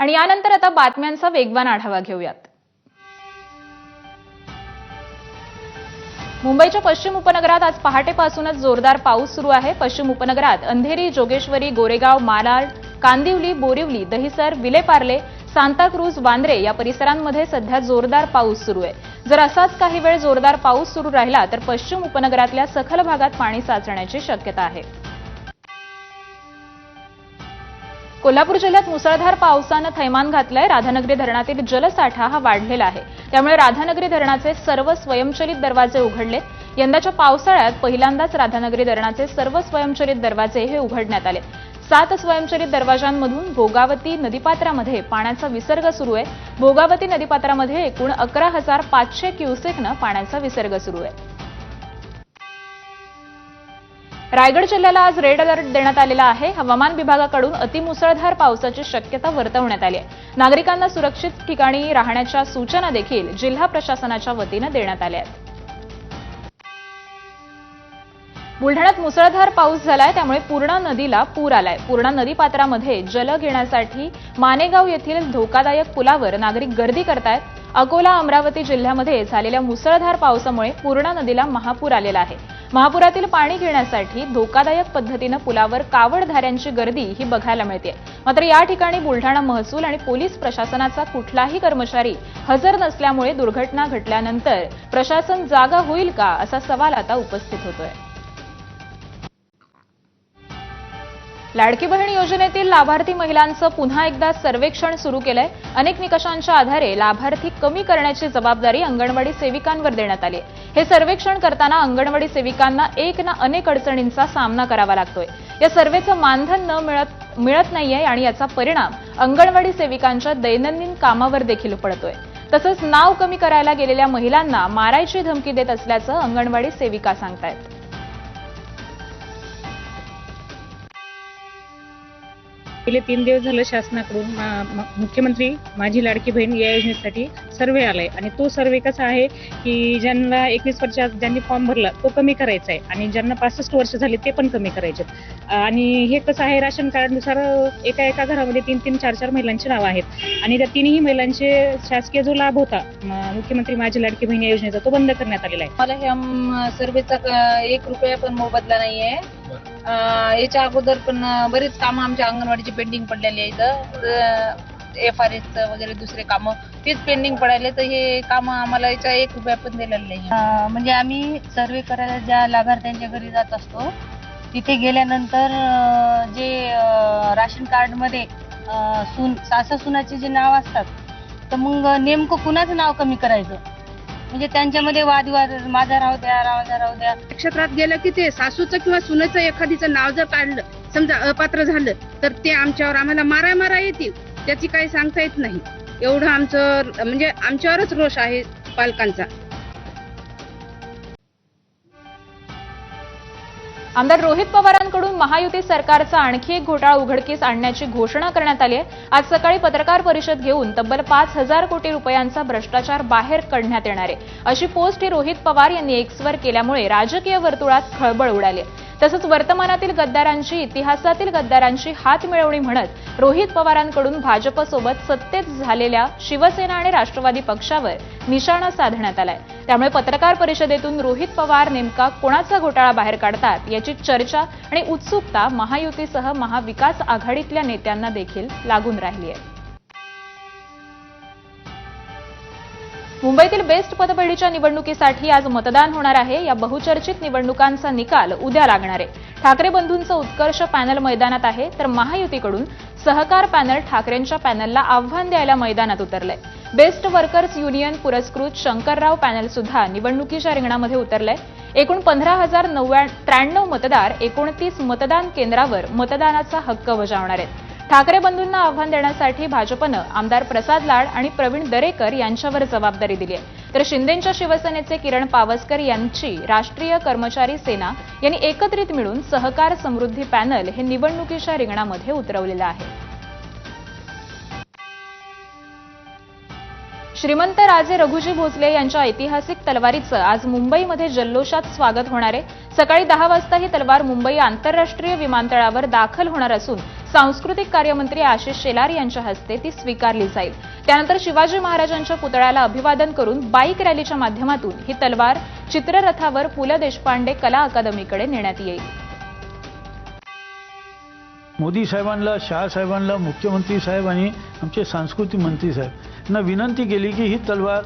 आणि यानंतर आता बातम्यांचा वेगवान आढावा घेऊयात. मुंबईच्या पश्चिम उपनगरात आज पहाटेपासूनच जोरदार पाऊस सुरू आहे. पश्चिम उपनगरात अंधेरी जोगेश्वरी गोरेगाव मालाड कांदिवली बोरिवली दहिसर विलेपार्ले सांताक्रूज वांद्रे या परिसरांमध्ये सध्या जोरदार पाऊस सुरू आहे. जर असाच काही वेळ जोरदार पाऊस सुरू राहिला तर पश्चिम उपनगरातल्या सखल भागात पाणी साचण्याची शक्यता आहे. कोल्हापूर जिल्ह्यात मुसळधार पावसानं थैमान घातलंय. राधानगरी धरणातील जलसाठा हा वाढलेला आहे. त्यामुळे राधानगरी धरणाचे सर्व स्वयंचलित दरवाजे उघडले यंदाच्या पावसाळ्यात पहिल्यांदाच राधानगरी धरणाचे सर्व स्वयंचलित दरवाजे हे उघडण्यात आले सात स्वयंचलित दरवाजांमधून भोगावती नदीपात्रामध्ये पाण्याचा विसर्ग सुरू आहे. भोगावती नदीपात्रामध्ये एकूण अकरा हजार पाचशे क्युसेकनं पाण्याचा विसर्ग सुरू आहे. रायगड जिल्ह्याला आज रेड अलर्ट देण्यात आलेला आहे. हवामान विभागाकडून अतिमुसळधार पावसाची शक्यता वर्तवण्यात आली आहे. नागरिकांना सुरक्षित ठिकाणी राहण्याच्या सूचना देखील जिल्हा प्रशासनाच्या वतीनं देण्यात आल्या आहेत. बुलढाण्यात मुसळधार पाऊस झालाय त्यामुळे पूर्णा नदीला पूर आलाय. पूर्णा नदीपात्रामध्ये जल घेण्यासाठी मानेगाव येथील धोकादायक पुलावर नागरिक गर्दी करतायत. अकोला अमरावती जिल्ह्यामध्ये झालेल्या मुसळधार पावसामुळे पूर्णा नदीला महापूर आलेला आहे. महापुरातील पाणी घेण्यासाठी धोकादायक पद्धतीनं पुलावर कावडधाऱ्यांची गर्दी ही बघायला मिळते मात्र या ठिकाणी बुलढाणा महसूल आणि पोलीस प्रशासनाचा कुठलाही कर्मचारी हजर नसल्यामुळे दुर्घटना घटल्यानंतर प्रशासन जागा होईल का असा सवाल आता उपस्थित होतोय. लाडकी बहीण योजनेतील लाभार्थी महिलांचं पुन्हा एकदा सर्वेक्षण सुरू केलंय. अनेक निकषांच्या आधारे लाभार्थी कमी करण्याची जबाबदारी अंगणवाडी सेविकांवर देण्यात आली आहे. हे सर्वेक्षण करताना अंगणवाडी सेविकांना एक ना अनेक अडचणींचा सामना करावा लागतोय. या सर्वेचं मानधन न मिळत मिळत नाहीये आणि याचा परिणाम अंगणवाडी सेविकांच्या दैनंदिन कामावर देखील पडतोय. तसंच नाव कमी करायला गेलेल्या महिलांना मारायची धमकी देत असल्याचं अंगणवाडी सेविका सांगतायत. गेले तीन दिवस झालं शासनाकडून मुख्यमंत्री माझी लाडकी बहीण या योजनेसाठी सर्वे आलाय. आणि तो सर्वे कसा आहे की ज्यांना एकवीस वर्षात ज्यांनी फॉर्म भरला तो कमी करायचा आहे आणि ज्यांना पासष्ट वर्ष झाले ते पण कमी करायचे आणि हे कसं आहे राशन कार्डनुसार एका एका घरामध्ये तीन तीन चार चार महिलांची नावं आहेत. आणि त्या तिन्ही महिलांचे शासकीय जो लाभ होता म- मुख्यमंत्री माझी लाडकी बहीण या योजनेचा तो बंद करण्यात आलेला आहे. मला ह्या सर्वेचा एक रुपया पण मोबदला नाहीये. याच्या अगोदर पण बरीच कामं आमच्या अंगणवाडीची पेंडिंग पडलेली आहेत. एफ आर एस वगैरे दुसरे कामं तेच पेंडिंग पडायले. तर हे कामं आम्हाला याच्या एक रुपया पण दिलेला नाही. म्हणजे आम्ही सर्वे करायला ज्या लाभार्थ्यांच्या घरी जात असतो तिथे गेल्यानंतर जे राशन कार्डमध्ये मध्ये सून सासा सुनाचे जे नाव असतात तर मग नेमकं कुणाचं नाव कमी करायचं? म्हणजे त्यांच्यामध्ये वादविवाद माझा राहू द्या माझा राहू द्या. नक्षत्रात गेलं की ते सासूचं किंवा सुनेचं एखादीचं नाव जर काढलं समजा अपात्र झालं तर ते आमच्यावर आम्हाला मारा मारा येतील. त्याची काही सांगता येत नाही. एवढं आमचं म्हणजे आमच्यावरच रोष आहे पालकांचा. आमदार रोहित पवारांकडून महायुती सरकारचा आणखी एक घोटाळा उघडकीस आणण्याची घोषणा करण्यात आली आहे आज सकाळी पत्रकार परिषद घेऊन तब्बल पाच हजार कोटी रुपयांचा भ्रष्टाचार बाहेर काढण्यात येणार आहे अशी पोस्ट ही रोहित पवार यांनी एक्सवर केल्यामुळे राजकीय वर्तुळात खळबळ उडाली आहे. तसंच वर्तमानातील गद्दारांशी इतिहासातील गद्दारांशी हात मिळवणी म्हणत रोहित पवारांकडून भाजपसोबत सत्तेत झालेल्या शिवसेना आणि राष्ट्रवादी पक्षावर निशाणा साधण्यात आलाय. त्यामुळे पत्रकार परिषदेतून रोहित पवार नेमका कोणाचा घोटाळा बाहेर काढतात याची चर्चा आणि उत्सुकता महायुतीसह महाविकास आघाडीतल्या नेत्यांना देखील लागून राहिली आहे. मुंबईतील बेस्ट पतपेढीच्या निवडणुकीसाठी आज मतदान होणार आहे. या बहुचर्चित निवडणुकांचा निकाल उद्या लागणार आहे. ठाकरे बंधूंचं उत्कर्ष पॅनल मैदानात आहे. तर महायुतीकडून सहकार पॅनल ठाकरेंच्या पॅनलला आव्हान द्यायला मैदानात उतरलंय. बेस्ट वर्कर्स युनियन पुरस्कृत शंकरराव पॅनल सुद्धा निवडणुकीच्या रिंगणामध्ये उतरलंय. एकूण पंधरा हजार त्र्याण्णव मतदार एकोणतीस मतदान केंद्रावर मतदानाचा हक्क बजावणार आहेत. ठाकरे बंधूंना आव्हान देण्यासाठी भाजपनं आमदार प्रसाद लाड आणि प्रवीण दरेकर यांच्यावर जबाबदारी दिली आहे. तर शिंदेंच्या शिवसेनेचे किरण पावसकर यांची राष्ट्रीय कर्मचारी सेना यांनी एकत्रित मिळून सहकार समृद्धी पॅनल हे निवडणुकीच्या रिंगणामध्ये उतरवलेलं आहे. श्रीमंत राजे रघुजी भोसले यांच्या ऐतिहासिक तलवारीचं आज मुंबईमध्ये जल्लोषात स्वागत होणार आहे. सकाळी दहा वाजता ही तलवार मुंबई आंतरराष्ट्रीय विमानतळावर दाखल होणार असून सांस्कृतिक कार्यमंत्री आशिष शेलार यांच्या हस्ते ती स्वीकारली जाईल. त्यानंतर शिवाजी महाराजांच्या पुतळ्याला अभिवादन करून बाईक रॅलीच्या माध्यमातून ही तलवार चित्ररथावर पु ल देशपांडे कला अकादमीकडे नेण्यात येईल. मोदी साहेबांना शहा साहेबांना मुख्यमंत्री साहेब आणि आमचे सांस्कृतिक मंत्री साहेब. विनंती केली की ही तलवार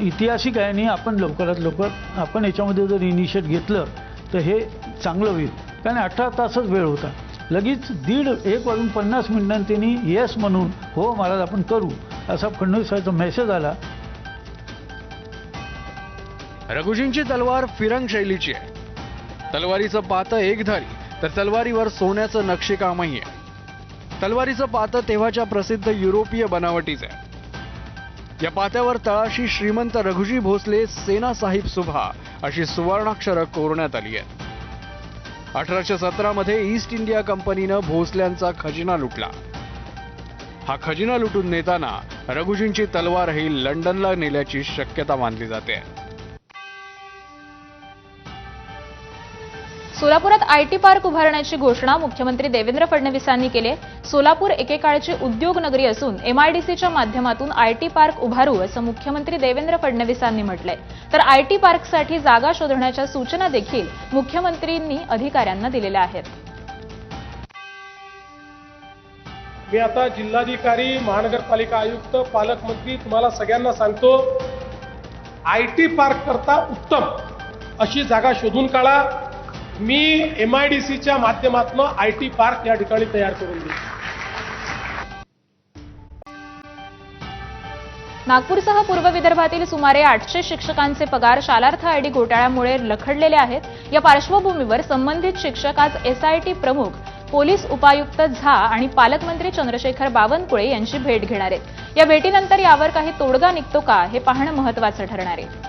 ऐतिहासिक आहे आणि आपण लवकरात लवकर आपण याच्यामध्ये जर इनिशिएट घेतलं तर हे चांगलं होईल. कारण अठरा तासच वेळ होता. लगेच दीड एक वाजून पन्नास मिनिटांनी त्यांनी येस म्हणून हो महाराज आपण करू असा फडणवीस साहेबचा मेसेज आला. रघुजींची तलवार फिरंग शैलीची आहे. तलवारीचं पातं एकधारी तर तलवारीवर सोन्याचं नक्षीकामही आहे. तलवारीचं पातं तेव्हाच्या प्रसिद्ध युरोपीय बनावटीचं आहे. या पात्यावर तळाशी श्रीमंत रघुजी भोसले सेना साहिब सुभा अशी सुवर्णाक्षरं कोरण्यात आली आहेत. अठराशे सतरा मध्ये ईस्ट इंडिया कंपनीनं भोसल्यांचा खजिना लुटला. हा खजिना लुटून नेताना रघुजींची तलवारही लंडनला नेल्याची शक्यता मानली जाते. सोलापुरात आयटी पार्क उभारण्याची घोषणा मुख्यमंत्री देवेंद्र फडणवीसांनी केली सोलापूर एकेकाळची उद्योग नगरी असून एमआयडीसीच्या माध्यमातून आयटी पार्क उभारू असं मुख्यमंत्री देवेंद्र फडणवीसांनी म्हटलंय. तर आयटी पार्कसाठी जागा शोधण्याच्या सूचना देखील मुख्यमंत्र्यांनी अधिकाऱ्यांना दिलेल्या आहेत. मी आता जिल्हाधिकारी महानगरपालिका आयुक्त पालकमंत्री तुम्हाला सगळ्यांना सांगतो आयटी पार्क करता उत्तम अशी जागा शोधून काढा. मी एम आय डी सीच्या माध्यमातून आय टी पार्क या ठिकाणी तयार करून दिली नागपूरसह पूर्व विदर्भातील सुमारे आठशे शिक्षकांचे पगार शालार्थ आयडी घोटाळ्यामुळे लखडलेले आहेत. या पार्श्वभूमीवर संबंधित शिक्षक आज एसआयटी प्रमुख पोलीस उपायुक्त झा आणि पालकमंत्री चंद्रशेखर बावनकुळे यांची भेट घेणार आहेत. या भेटीनंतर यावर काही तोडगा निघतो का हे पाहणं महत्वाचं ठरणार आहे.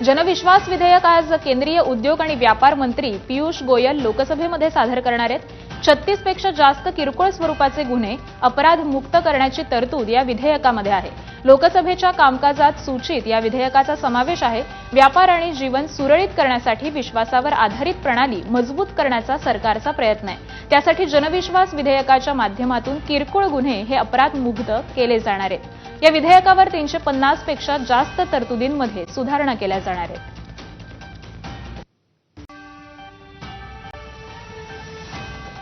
जनविश्वास विधेयक आज केंद्रीय उद्योग आणि व्यापार मंत्री पियुष गोयल लोकसभेमध्ये सादर करणार आहेत. छत्तीसपेक्षा जास्त किरकोळ स्वरूपाचे गुन्हे अपराध मुक्त करण्याची तरतूद या विधेयकामध्ये आहे. लोकसभेच्या कामकाजात सूचित या विधेयकाचा समावेश आहे. व्यापार आणि जीवन सुरळीत करण्यासाठी विश्वासावर आधारित प्रणाली मजबूत करण्याचा सरकारचा प्रयत्न आहे. त्यासाठी जनविश्वास विधेयकाच्या माध्यमातून किरकोळ गुन्हे हे अपराध मुक्त केले जाणार आहेत. या विधेयकावर तीनशे पन्नासपेक्षा जास्त तरतुदींमध्ये सुधारणा केल्या जाणार आहेत.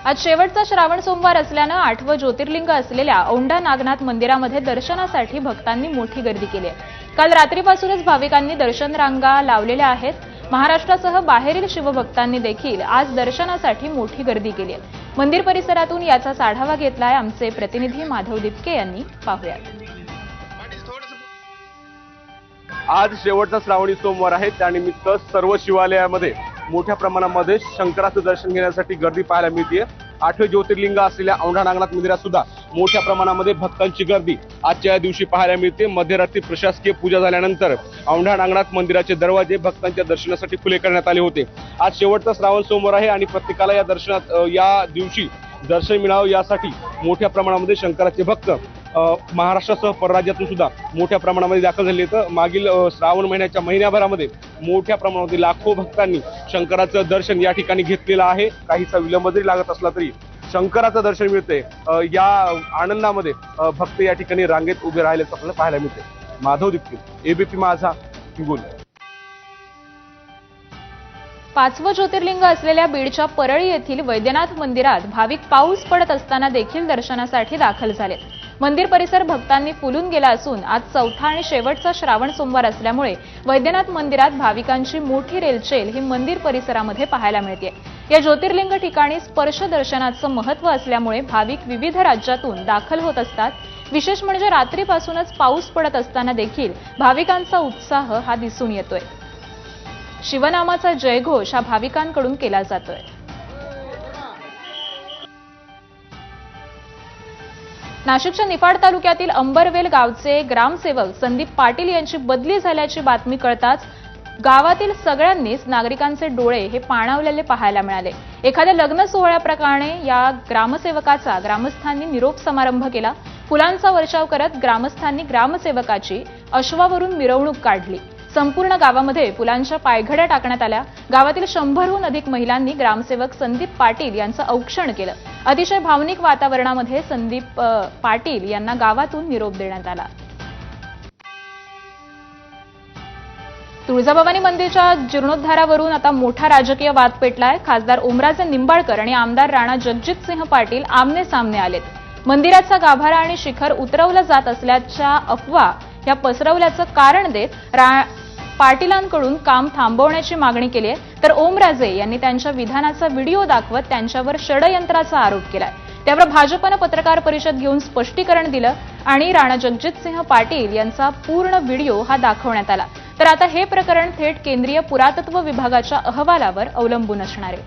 आज शेवटचा श्रावण सोमवार असल्यानं आठवं ज्योतिर्लिंग असलेल्या औंढा नागनाथ मंदिरामध्ये दर्शनासाठी भक्तांनी मोठी गर्दी केली आहे. काल रात्रीपासूनच भाविकांनी दर्शन रांगा लावलेल्या आहेत. महाराष्ट्रासह बाहेरील शिवभक्तांनी देखील आज दर्शनासाठी मोठी गर्दी केली आहे. मंदिर परिसरातून याचाच आढावा घेतलाय आमचे प्रतिनिधी माधव दिपके यांनी. पाहुयात. आज शेवटचा श्रावणी सोमवार आहे. त्यानिमित्त सर्व शिवालयामध्ये मोठ्या प्रमाणामध्ये शंकराचं दर्शन घेण्यासाठी गर्दी पाहायला मिळते आठवे ज्योतिर्लिंग असलेल्या औंढा नागनाथ मंदिरात सुद्धा मोठ्या प्रमाणामध्ये भक्तांची गर्दी आजच्या या दिवशी पाहायला मिळते. मध्यरात्री प्रशासकीय पूजा झाल्यानंतर औंढा नागनाथ मंदिराचे दरवाजे भक्तांच्या दर्शनासाठी खुले करण्यात आले होते. आज शेवटचा श्रावण सोमवार आहे आणि प्रत्येकाला या दर्शनात या दिवशी दर्शन मिळावं यासाठी मोठ्या प्रमाणामध्ये शंकराचे भक्त महाराष्ट्रासह परराज्यातून सुद्धा मोठ्या प्रमाणामध्ये दाखल झाले तर मागील श्रावण महिन्याच्या महिन्याभरामध्ये मोठ्या प्रमाणामध्ये लाखो भक्तांनी शंकराचं दर्शन या ठिकाणी घेतलेलं आहे. काहीसा विलंब जरी लागत असला तरी शंकराचं दर्शन मिळते या आनंदामध्ये भक्त या ठिकाणी रांगेत उभे राहिल्याचं आपल्याला पाहायला मिळते माधव दीप्ती एबीपी माझा हिंगोली. पाचवं ज्योतिर्लिंग असलेल्या बीडच्या परळी येथील वैद्यनाथ मंदिरात भाविक पाऊस पडत असताना देखील दर्शनासाठी दाखल झाले मंदिर परिसर भक्तांनी फुलून गेला असून आज चौथा आणि शेवटचा श्रावण सोमवार असल्यामुळे वैद्यनाथ मंदिरात भाविकांची मोठी रेलचेल ही मंदिर परिसरामध्ये पाहायला मिळते. या ज्योतिर्लिंग ठिकाणी स्पर्श दर्शनाचं महत्त्व असल्यामुळे भाविक विविध राज्यातून दाखल होत असतात. विशेष म्हणजे रात्रीपासूनच पाऊस पडत असताना देखील भाविकांचा उत्साह हा दिसून येतोय. शिवनामाचा जयघोष हा भाविकांकडून केला जातोय. नाशिकच्या निफाड तालुक्यातील अंबरवेल गावचे ग्रामसेवक संदीप पाटील यांची बदली झाल्याची बातमी कळताच गावातील सगळ्यांनीच नागरिकांचे डोळे हे पाणावलेले पाहायला मिळाले. एखाद्या लग्न सोहळ्याप्रकारे या ग्रामसेवकाचा ग्रामस्थांनी निरोप समारंभ केला. फुलांचा वर्षाव करत ग्रामस्थांनी ग्रामसेवकाची अश्वावरून मिरवणूक काढली. संपूर्ण गावामध्ये पुलांच्या पायघड्या टाकण्यात आल्या. गावातील शंभरहून अधिक महिलांनी ग्रामसेवक संदीप पाटील यांचं औक्षण केलं. अतिशय भावनिक वातावरणामध्ये संदीप पाटील यांना गावातून निरोप देण्यात आला. तुळजाभवानी मंदिरच्या जीर्णोद्धारावरून आता मोठा राजकीय वाद पेटलाय. खासदार ओमराजे निंबाळकर आणि आमदार राणा जगजितसिंह पाटील आमने सामने आलेत. मंदिराचा गाभारा आणि शिखर उतरवलं जात असल्याच्या अफवा या पसरवल्याचं कारण देत रा- पाटीलांकडून काम थांबवण्याची मागणी केली आहे. तर ओमराजे यांनी त्यांच्या विधानाचा व्हिडिओ दाखवत त्यांच्यावर षडयंत्राचा आरोप केलाय. त्यावर भाजपनं पत्रकार परिषद घेऊन स्पष्टीकरण दिलं आणि राणा जगजितसिंह पाटील यांचा पूर्ण व्हिडिओ हा दाखवण्यात आला. तर आता हे प्रकरण थेट केंद्रीय पुरातत्व विभागाच्या अहवालावर अवलंबून असणार आहे.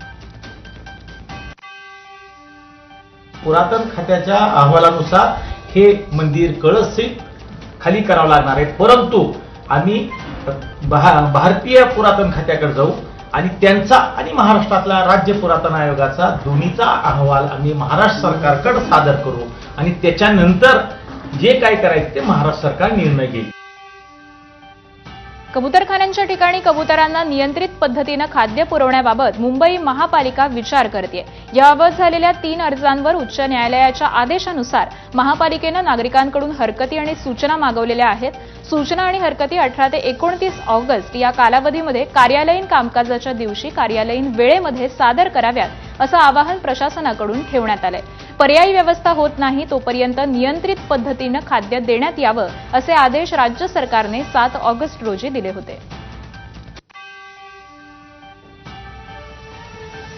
पुरातन खात्याच्या अहवालानुसार हे मंदिर कळस खाली करावं लागणार आहे. परंतु आम्ही भा- भारतीय पुरातन खात्याकडे जाऊ आणि त्यांचा आणि महाराष्ट्रातल्या राज्य पुरातन आयोगाचा दोन्हीचा अहवाल आम्ही महाराष्ट्र सरकारकडे सादर करू आणि त्याच्यानंतर जे काय करायचं ते महाराष्ट्र सरकार निर्णय घेईल. कबुतरखान्यांच्या ठिकाणी कबुतरांना नियंत्रित पद्धतीनं खाद्य पुरवण्याबाबत मुंबई महापालिका विचार करते याबाबत झालेल्या तीन अर्जांवर उच्च न्यायालयाच्या आदेशानुसार महापालिकेनं नागरिकांकडून हरकती आणि सूचना मागवलेल्या आहेत. सूचना आणि हरकती अठरा ते एकोणतीस ऑगस्ट या कालावधीमध्ये कार्यालयीन कामकाजाच्या दिवशी कार्यालयीन वेळेमध्ये सादर कराव्यात असं आवाहन प्रशासनाकडून ठेवण्यात आलंय. पर्यायी व्यवस्था होत नाही तोपर्यंत नियंत्रित पद्धतीनं खाद्य देण्यात यावं असे आदेश राज्य सरकारने सात ऑगस्ट रोजी दिले होते.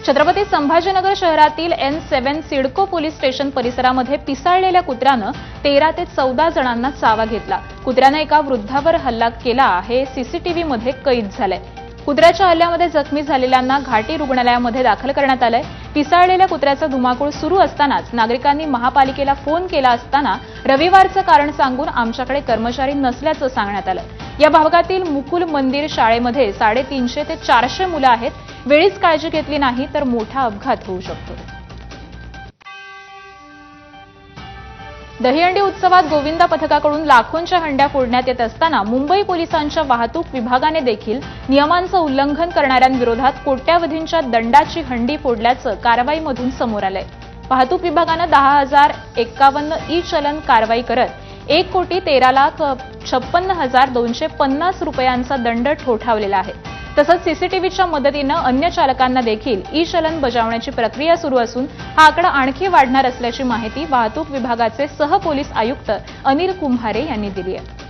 छत्रपती संभाजीनगर शहरातील N seven CIDCO police station परिसरामध्ये पिसाळलेल्या कुत्र्यानं तेरा ते चौदा जणांना चावा घेतला. कुत्र्यानं एका वृद्धावर हल्ला केला हे सीसीटीव्हीमध्ये कैद झालंय. कुत्र्याच्या हल्ल्यामध्ये जखमी झालेल्यांना घाटी रुग्णालयामध्ये दाखल करण्यात आलंय. पिसाळलेल्या कुत्र्याचा धुमाकूळ सुरू असतानाच नागरिकांनी महापालिकेला फोन केला असताना रविवारचं कारण सांगून आमच्याकडे कर्मचारी नसल्याचं सांगण्यात आलं. या भागातील मुकुल मंदिर शाळेमध्ये साडेतीनशे ते चारशे मुलं आहेत. वेळीच काळजी घेतली नाही तर मोठा अपघात होऊ शकतो. दहीहंडी उत्सवात गोविंदा पथकाकडून लाखोंच्या हंड्या फोडण्यात येत असताना मुंबई पोलिसांच्या वाहतूक विभागाने देखील नियमांचं उल्लंघन करणाऱ्यांविरोधात कोट्यावधींच्या दंडाची हंडी फोडल्याचं कारवाईमधून समोर आलंय. वाहतूक विभागानं दहा हजार एक्कावन्न ई चलन कारवाई करत एक कोटी तेरा लाख छप्पन्न हजार दोनशे पन्नास रुपयांचा दंड ठोठावलेला आहे. तसंच सीसीटीव्हीच्या मदतीनं अन्य चालकांना देखील ई चलन बजावण्याची प्रक्रिया सुरू असून हा आकडा आणखी वाढणार असल्याची माहिती वाहतूक विभागाचे सहपोलीस आयुक्त अनिल कुंभारे यांनी दिली आहे.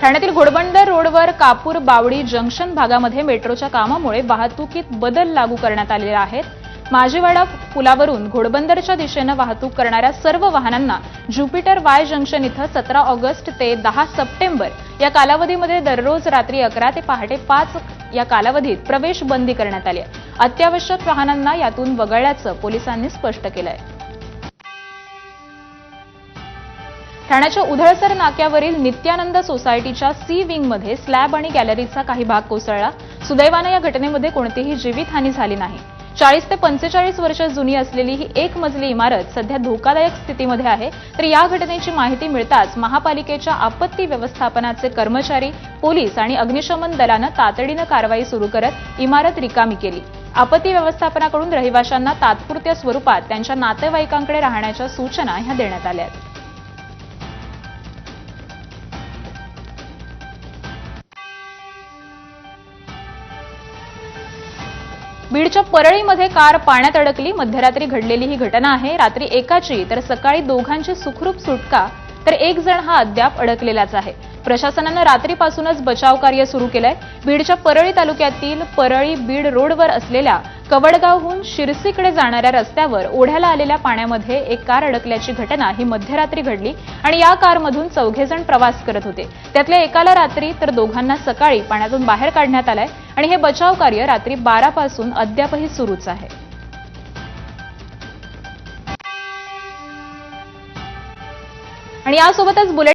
ठाण्यातील घोडबंदर रोडवर कापूर बावडी जंक्शन भागामध्ये मेट्रोच्या कामामुळे वाहतुकीत बदल लागू करण्यात आलेले आहेत माजीवाडा पुलावरून घोडबंदरच्या दिशेनं वाहतूक करणाऱ्या सर्व वाहनांना ज्युपिटर वाय जंक्शन इथं सतरा ऑगस्ट ते दहा सप्टेंबर या कालावधीमध्ये दररोज रात्री अकरा ते पहाटे पाच या कालावधीत प्रवेश बंदी करण्यात आली आहे. अत्यावश्यक वाहनांना यातून वगळल्याचं पोलिसांनी स्पष्ट केलं आहे ठाण्याच्या उधळसर नाक्यावरील नित्यानंद सोसायटीच्या सी विंगमध्ये स्लॅब आणि गॅलरीचा काही भाग कोसळला. सुदैवानं या घटनेमध्ये कोणतीही जीवितहानी झाली नाही. चाळीस ते पंचेचाळीस वर्ष जुनी असलेली ही एक मजली इमारत सध्या धोकादायक स्थितीमध्ये आहे. तर या घटनेची माहिती मिळताच महापालिकेच्या आपत्ती व्यवस्थापनाचे कर्मचारी पोलीस आणि अग्निशमन दलानं तातडीनं कारवाई सुरू करत इमारत रिकामी केली. आपत्ती व्यवस्थापनाकडून रहिवाशांना तात्पुरत्या स्वरूपात त्यांच्या नातेवाईकांकडे राहण्याच्या सूचना ह्या देण्यात आल्या आहेत. बीडच्या परळीमध्ये कार पाण्यात अडकली. मध्यरात्री घडलेली ही घटना आहे. रात्री एकाची तर सकाळी दोघांची सुखरूप सुटका तर एक जण हा अद्याप अडकलेलाच आहे. प्रशासनानं रात्रीपासूनच बचाव कार्य सुरू केलंय. बीडच्या परळी तालुक्यातील परळी बीड रोडवर असलेल्या कवडगावहून शिरसीकडे जाणाऱ्या रस्त्यावर ओढ्याला आलेल्या पाण्यामध्ये एक कार अडकल्याची घटना ही मध्यरात्री घडली आणि या कारमधून चौघेजण प्रवास करत होते. त्यातल्या एकाला रात्री तर दोघांना सकाळी पाण्यातून बाहेर काढण्यात आलंय आणि हे बचाव कार्य रात्री बारा पासून अद्यापही सुरूच आहे. आणि यासोबतच बुलेट